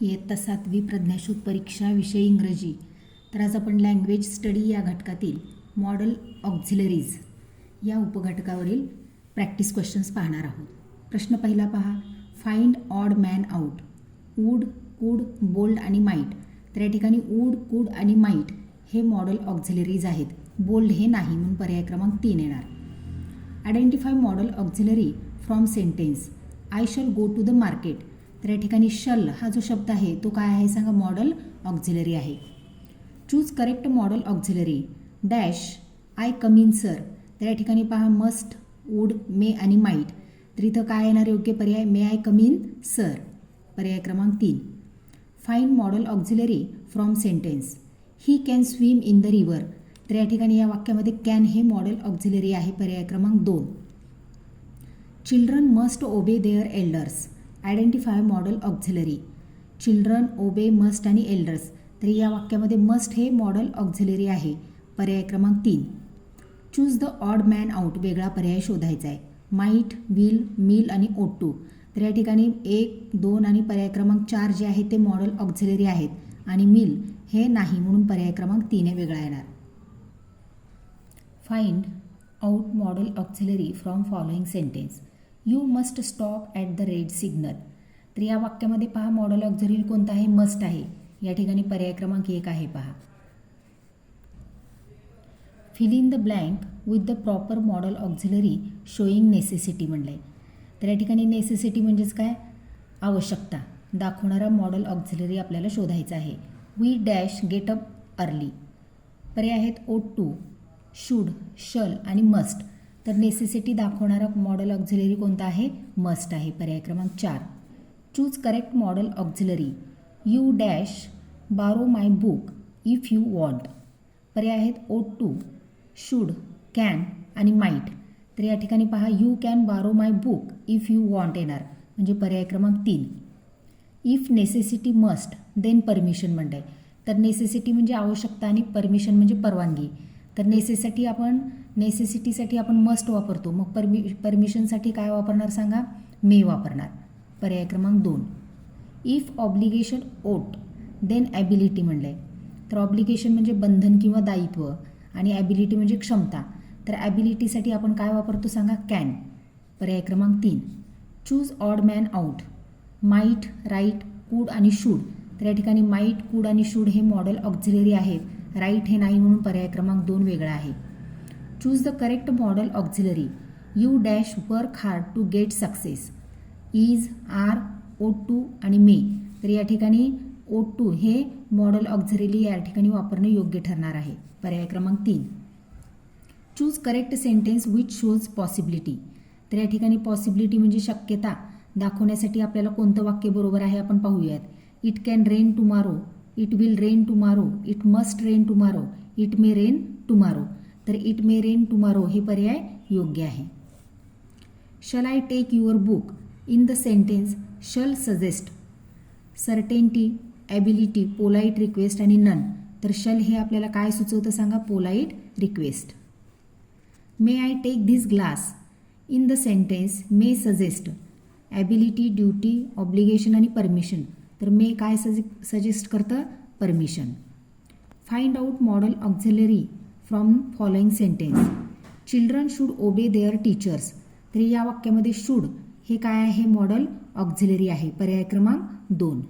इयत्ता सातवी प्रज्ञाशोध परीक्षा विषय इंग्रजी. तर आज आपण लँग्वेज स्टडी या घटकातील मॉडल ऑक्झिलरीज या उपघटकावरील प्रॅक्टिस क्वेश्चन्स पाहणार आहोत. प्रश्न पहिला पहा find odd man out would could bold आणि माईट तर या ठिकाणी वूड कूड आणि माईट हे मॉडल ऑक्झिलरीज आहेत. बोल्ड हे नाही म्हणून पर्याय क्रमांक तीन येणार. Identify modal auxiliary from sentence I shall go to the market तर या ठिकाणी शल हा जो शब्द आहे तो काय आहे सांगा? मॉडल ऑक्झिलरी आहे. Choose correct modal auxiliary dash I come in sir तर या ठिकाणी पहा मस्ट वूड मे आणि माईट तर इथं काय येणार योग्य पर्याय. May I come in sir पर्याय क्रमांक तीन. Find modal auxiliary from sentence he can swim in the river तर या ठिकाणी या वाक्यामध्ये कॅन हे मॉडेल ऑक्झिलरी आहे. पर्याय क्रमांक दोन. Children must obey their elders identify modal auxiliary children obey must आणि एल्डर्स तर या वाक्यामध्ये मस्ट हे मॉडल ऑक्झिलरी आहे. पर्याय क्रमांक तीन. Choose the odd man out वेगळा पर्याय शोधायचा आहे माईट विल मिल आणि ओटू तर या ठिकाणी एक दोन आणि पर्याय क्रमांक चार जे आहे ते मॉडल ऑक्झिलरी आहेत. आणि मिल हे नाही म्हणून पर्याय क्रमांक तीन हे वेगळा येणार. Find out modal auxiliary from following sentence you must stop at the red signal तर या वाक्यामध्ये पहा मॉडल ऑक्झरील कोणता आहे मस्ट आहे. या ठिकाणी पर्याय क्रमांक एक आहे पहा. Fill in the blank with the proper modal auxiliary showing necessity म्हणलं. आहे तर या ठिकाणी नेसेसिटी म्हणजेच काय? आवश्यकता. दाखवणारा मॉडल ऑक्झिलरी आपल्याला शोधायचा आहे. We dash get up early पर्याय आहेत ओ टू शूड शल आणि मस्ट तर नेसेसिटी दाखवणारा मॉडल ऑक्झिलरी कोणता आहे? मस्ट आहे. पर्याय क्रमांक चार. Choose correct modal auxiliary you dash borrow my book if you want पर्याय आहेत ओ टू शूड कॅन आणि माईट तर या ठिकाणी पहा you can borrow my book if you want येणार. म्हणजे पर्याय क्रमांक तीन. If necessity must then permission म्हणताय. तर नेसेसिटी म्हणजे आवश्यकता आणि परमिशन म्हणजे परवानगी. तर नेसेसिटी आपण नेसेसिटीसाठी आपण मस्ट वापरतो. मग परमि परमिशनसाठी काय वापरणार सांगा? मे वापरणार. पर्याय क्रमांक दोन. If obligation ought then ability म्हणलं आहे तर ऑब्लिगेशन म्हणजे बंधन किंवा दायित्व आणि ॲबिलिटी म्हणजे क्षमता. तर ॲबिलिटीसाठी आपण काय वापरतो सांगा? कॅन पर्याय क्रमांक तीन. Choose odd man out might right could आणि शूड तर या ठिकाणी माईट कूड आणि शूड हे मॉडेल ऑक्झिलरी आहेत. राईट हे नाही म्हणून पर्याय क्रमांक दोन वेगळा आहे. Choose the correct modal auxiliary you dash work hard to get success is or ought to आणि मे तर या ठिकाणी ओ टू हे मॉडेल ऑक्झिलरी या ठिकाणी वापरणं योग्य ठरणार आहे. पर्याय क्रमांक तीन. Choose correct sentence which shows possibility तर या ठिकाणी पॉसिबिलिटी म्हणजे शक्यता दाखवण्यासाठी आपल्याला कोणतं वाक्य बरोबर आहे आपण पाहूयात. It can rain tomorrow it will rain tomorrow it must rain tomorrow it may rain tomorrow तर इट मे रेन टुमारो हे पर्याय योग्य आहे. Shall I take your book in the sentence shall suggest certainty ability polite request आणि none तर shall हे आपल्याला काय सुचवतं सांगा? Polite request may I take this glass in the sentence may suggest ability duty obligation आणि permission तर मे काय सजे सजेस्ट करतं? Permission find out modal auxiliary from following sentence children should obey their teachers तरी या वाक्यामध्ये शूड हे काय आहे? मॉडल ऑक्झिलरी आहे. पर्याय क्रमांक दोन.